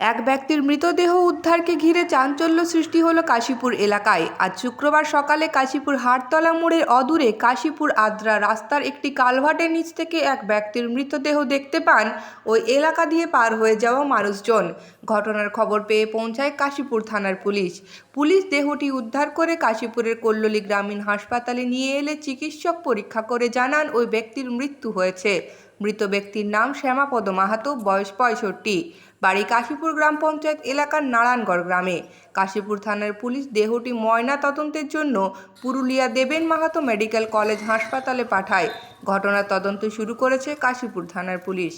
এক ব্যক্তির মৃতদেহ উদ্ধারকে ঘিরে চাঞ্চল্য সৃষ্টি হলো কাশীপুর এলাকায়। আজ শুক্রবার সকালে কাশীপুর হাটতলা মোড়ের অদূরে কাশীপুর আদ্রা রাস্তার একটি কালভার্টের নিচ থেকে এক ব্যক্তির মৃতদেহ দেখতে পান ওই এলাকা দিয়ে পার হয়ে যাওয়া মানুষজন। ঘটনার খবর পেয়ে পৌঁছায় কাশীপুর থানার পুলিশ। পুলিশ দেহটি উদ্ধার করে কাশীপুরের কল্লোলী গ্রামীণ হাসপাতালে নিয়ে এলে চিকিৎসক পরীক্ষা করে জানান ওই ব্যক্তির মৃত্যু হয়েছে। মৃত ব্যক্তির নাম শ্যামাপদ মাহাতো, বয়স পঁয়ষট্টি। বাড়ি কাশীপুর গ্রাম পঞ্চায়েত এলাকার নারায়ণগড় গ্রামে। কাশীপুর থানার পুলিশ দেহটি ময়না তদন্তের জন্য পুরুলিয়া দেবেন মাহাতো মেডিকেল কলেজ হাসপাতালে পাঠায়। ঘটনার তদন্ত শুরু করেছে কাশীপুর থানার পুলিশ।